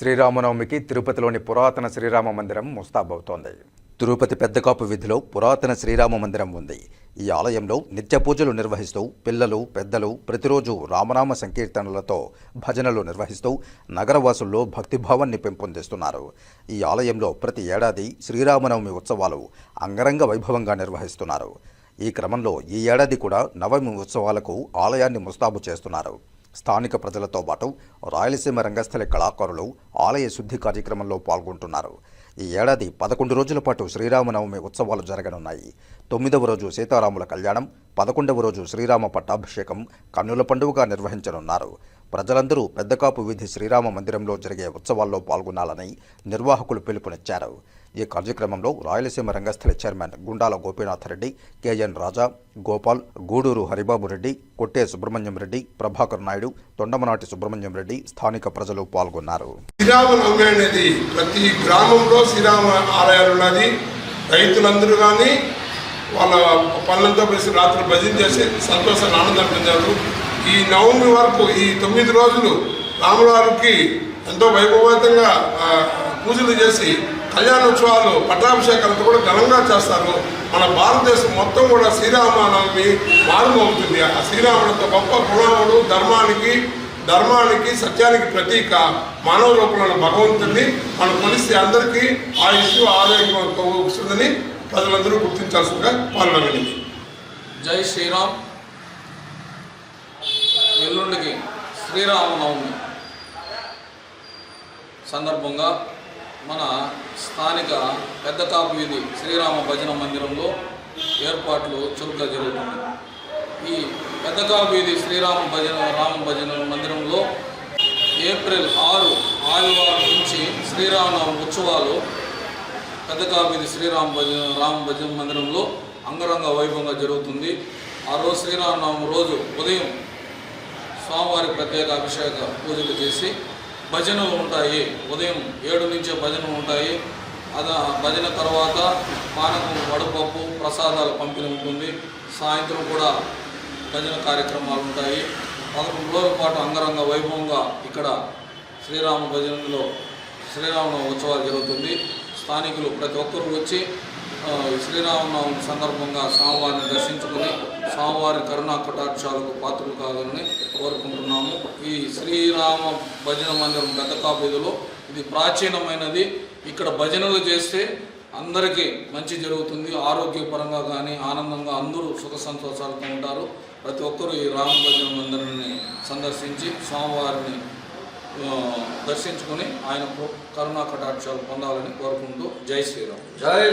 శ్రీరామనవమికి తిరుపతిలోని పురాతన శ్రీరామ మందిరం ముస్తాబవుతోంది. తిరుపతి పెద్దకాపు వీధిలో పురాతన శ్రీరామ మందిరం ఉంది. ఈ ఆలయంలో నిత్య పూజలు నిర్వహిస్తూ పిల్లలు పెద్దలు ప్రతిరోజు రామనామ సంకీర్తనలతో భజనలు నిర్వహిస్తూ నగరవాసుల్లో భక్తిభావాన్ని పెంపొందిస్తున్నారు. ఈ ఆలయంలో ప్రతి ఏడాది శ్రీరామనవమి ఉత్సవాలు అంగరంగ వైభవంగా నిర్వహిస్తున్నారు. ఈ క్రమంలో ఈ ఏడాది కూడా నవమి ఉత్సవాలకు ఆలయాన్ని ముస్తాబు చేస్తున్నారు. స్థానిక ప్రజలతో పాటు రాయలసీమ రంగస్థలి కళాకారులు ఆలయ శుద్ధి కార్యక్రమంలో పాల్గొంటున్నారు. ఈ ఏడాది పదకొండు రోజుల పాటు శ్రీరామనవమి ఉత్సవాలు జరగనున్నాయి. తొమ్మిదవ రోజు సీతారాముల కళ్యాణం పదకొండవ రోజు శ్రీరామ పట్టాభిషేకం కన్నుల పండుగగా నిర్వహించనున్నారు. ప్రజలందరూ పెద్దకాపు వీధి శ్రీరామ మందిరంలో జరిగే ఉత్సవాల్లో పాల్గొనాలని నిర్వాహకులు పిలుపునిచ్చారు. ఈ కార్యక్రమంలో రాయలసీమ రంగస్థల chairman Gundala Gopinath Reddy K N Raja Gopal Guduru Haribabu Reddy Kotte Subrahmanyam Reddy Prabhakar Naidu Thondamanati Subrahmanyam Reddy స్థానిక ప్రజలు పాల్గొన్నారు. శ్రీరామనవమి అనేది ప్రతి గ్రామంలో శ్రీరామ ఆలయాలు ఉన్నది. రైతులందరూ కానీ వాళ్ళ పనులతో కలిసి రాత్రి భజన చేసి సంతోషాన్ని ఆనందం పొందారు. ఈ నవమి వరకు ఈ తొమ్మిది రోజులు రాములవారికి ఎంతో వైభవంతంగా పూజలు చేసి కళ్యాణోత్సవాలు పట్టాభిషేకాలతో కూడా ఘనంగా చేస్తారు. మన భారతదేశం మొత్తం కూడా శ్రీరామనవమి మారుమవుతుంది. ఆ శ్రీరాముడితో గొప్ప గుణముడు ధర్మానికి ధర్మానికి సత్యానికి ప్రతీక. మానవ రూపంలో భగవంతుడిని మనం కొలిస్తే అందరికీ ఆయుష్ ఆరోగ్యం వస్తుందని ప్రజలందరూ గుర్తించాల్సిందిగా పాలన జై శ్రీరామ్. ఎల్లుండికి శ్రీరామనవమి సందర్భంగా మన స్థానిక పెద్దకాపు వీధి శ్రీరామ భజన మందిరంలో ఏర్పాట్లు చురుగ్గా జరుగుతుంది ఈ పెద్దకాపు వీధి శ్రీరామ భజన రామ భజన మందిరంలో ఏప్రిల్ ఆరు ఆదివారం నుంచి శ్రీరామనవమి ఉత్సవాలు పెద్దకాపిది శ్రీరామ భజన రామ భజన మందిరంలో అంగరంగ వైభవంగా జరుగుతుంది. ఆ రోజు శ్రీరామనవమి రోజు ఉదయం స్వామివారి ప్రత్యేక అభిషేక పూజలు చేసి భజనలు ఉంటాయి. ఉదయం ఏడు నుంచే భజనలు ఉంటాయి. అద భజన తర్వాత పానకం వడపప్పు ప్రసాదాలు పంపిణీ ఉంటుంది. సాయంత్రం కూడా భజన కార్యక్రమాలు ఉంటాయి. పదకొండు రోజుల పాటు అంగరంగ వైభవంగా ఇక్కడ శ్రీరామ భజనలో శ్రీరామ ఉత్సవాలు జరుగుతుంది. స్థానికులు ప్రతి ఒక్కరూ వచ్చి శ్రీరామనవమి సందర్భంగా స్వామివారిని దర్శించుకుని స్వామివారి కరుణా కటాక్షాలకు పాత్రలు కావాలని కోరుకుంటున్నాము. ఈ శ్రీరామ భజన మందిరం పెద్ద కాపీదులో ఇది ప్రాచీనమైనది. ఇక్కడ భజనలు చేస్తే అందరికీ మంచి జరుగుతుంది. ఆరోగ్యపరంగా కానీ ఆనందంగా అందరూ సుఖ సంతోషాలతో ఉంటారు. ప్రతి ఒక్కరూ ఈ రామ భజన మందిరాన్ని సందర్శించి స్వామివారిని దర్శించుకొని దర్శించుకుని ఆయన కరుణా కటాక్షాలు పొందాలని కోరుకుంటూ జై శ్రీరామ్. జై